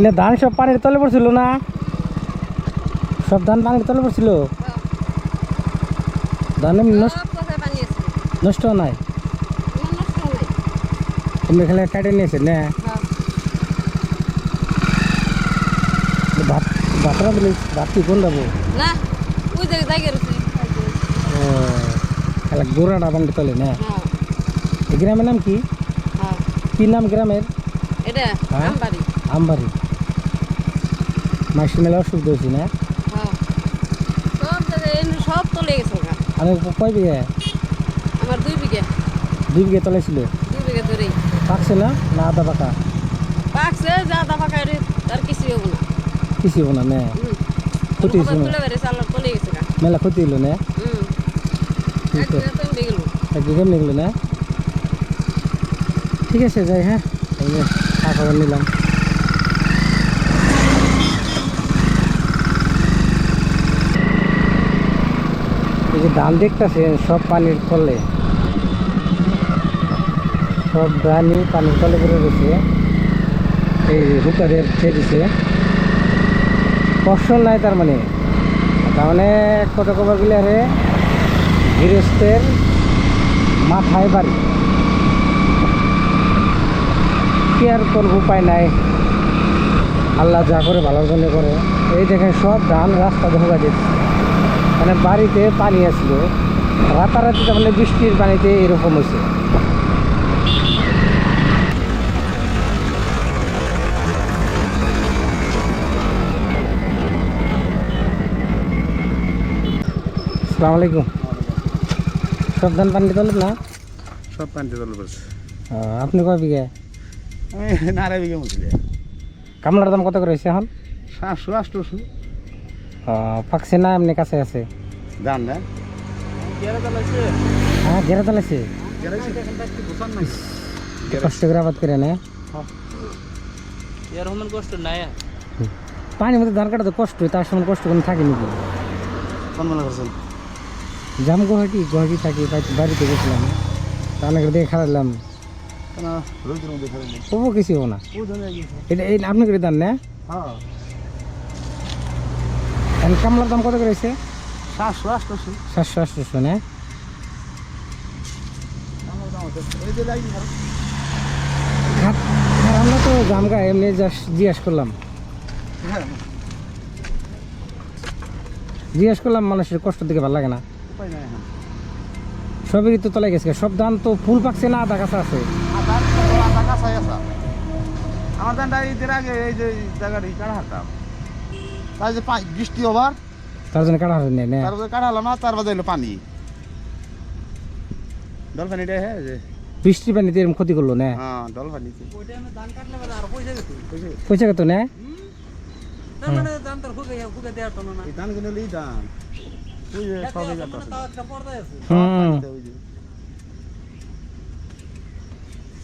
কিনা ধান সব পানির তলে পড়ছিল না? সব ধান পানির তলে পড়ছিল? ধান নষ্ট নাই? তুমি এখানে কাটে নিয়েছে না। হ্যাঁ। ভাত ভাত রাঁধলে ভাত কি কোন যাব না ওই জায়গায় জায়গা রয়েছে। ও তাহলে গোড়াটা পানির তলে না। গ্রামের নাম কি? হ্যাঁ। কি নাম গ্রামের? এটা হ্যাঁ? আমবাড়ি। আমবাড়ি। মাসি মেলা অসুবিধা হয়েছে না? সব তলে গেছে আমি কয় বিঘা? আমার দুই বিঘা। দুই বিঘা তলে ছিল? দুই বিঘা ধরেই। পাকছে না? না আদা পাকা? পাকছে যা দাবা খাই তার কিছু হব না। কিছু হব না না। ক্ষতি হয়েছে মেলা ক্ষতি হলো না। হুম। ঠিক আছে। গেল। না। ঠিক যাই হ্যাঁ। যে নিলাম। এই যে ধান দেখতেছে সব পানির তলে সব ধানই পানির তলে পড়ে রয়েছে। এই হুকারের খেয়ে দিছে। কষ্ট নাই তার মানে। তার মানে কত কবার গেলে আরে গৃহস্থের মাথায় বাড়ি। কি আর করব উপায় নাই। আল্লাহ যা করে ভালোর জন্য করে। এই দেখেন সব ধান রাস্তা ঢোকা দিচ্ছে মানে বাড়িতে পানি আসলো। রাতারাতি তার মানে বৃষ্টির পানিতে এরকম হয়েছে। আসসালামু আলাইকুম। সব ধান পানি তোলেন না? সব পানিতে তলে আপনি কয় বিঘা? আমি নাড়া বিঘে মুসলে। কামলার দাম কত করে হয়েছে এখন? সাতশো আটশোশো ও, পাকছে না এমনি কাছে আছে। দাম না? হ্যাঁ ঘেরা চালাইছে কষ্ট করে আবাদ করে না। কষ্ট নাই। পানির মধ্যে ধান কাটা তো কষ্ট তার সমান কষ্ট কোনো থাকে নাকি? জাম গুয়াহাটি গুয়াহাটি থাকি বাড়িতে গেছিলাম। রান্না করে দেখে খাওয়ালাম কেন রোদের মধ্যে খালি নেই তবু কিছু না। এটা এই আপনি করে দেন না? হ্যাঁ। এখন কামলার দাম কত করে হয়েছে? সাতশো আটশোশো সাতশো আটশোশো না? আমার দাম আছে এই যে লাগি খারাপ আর আর আমরা তো জাম গায়ে এমনি জিজ্ঞেস করলাম। হ্যাঁ। জিজ্ঞেস করলাম মানুষের কষ্ট দিকে ভালো লাগে না। সবেরই তো তলে গেছে। সব ধান তো ফুল পাকছে না আধা কাঁচা আছে। আমার ধানটা ঈদের আগে এই যে জায়গাটি কাটা হারতাম তাই যে পা- বৃষ্টি ওভার তার জন্য কাটা হবে না তারপরে কাটা হলাম না তার বাদে এলো পানি ডল পানিটা হ্যাঁ যে বৃষ্টির পানিতে এরকম ক্ষতি করল না হ্যাঁ ডল পানিতে পয়সা কত না তার মানে দাম তোর ফুকে ফুকে দেওয়ার তো না এই ধান কিনে এই ধান ওই যে সব এই মানে আছে তাও একটা পর্দায় আছে হুম ওই যে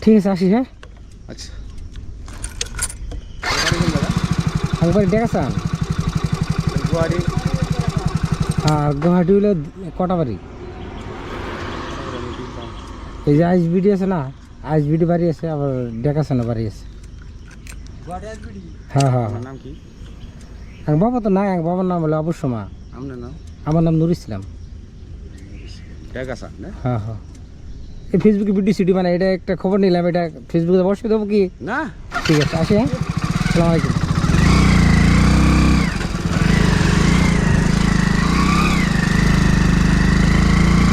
ঠিক আছে আসি হ্যাঁ আচ্ছা একবার দেখাচ্ছেন গুয়াহাটি? আর গুয়াহাটি হইলে কটা বাড়ি? এই যে আইস বিডি আছে না আইস বিডি বাড়ি আছে আবার ডেকাশানো বাড়ি আছে। গুয়াহাটি হ্যাঁ হ্যাঁ নাম কি? বাবা তো নাই এক বাবার নাম হলো অবশ্য মা আপনার নাম? আমার নাম নুর ইসলাম। ঠিক আছে না? হ্যাঁ হ্যাঁ। এই ফেসবুকে ভিডিও সিডি মানে এটা একটা খবর নিলাম এটা ফেসবুকে অবশ্যই দেবো কি? না। ঠিক আছে আসি হ্যাঁ? আসসালামু আলাইকুম।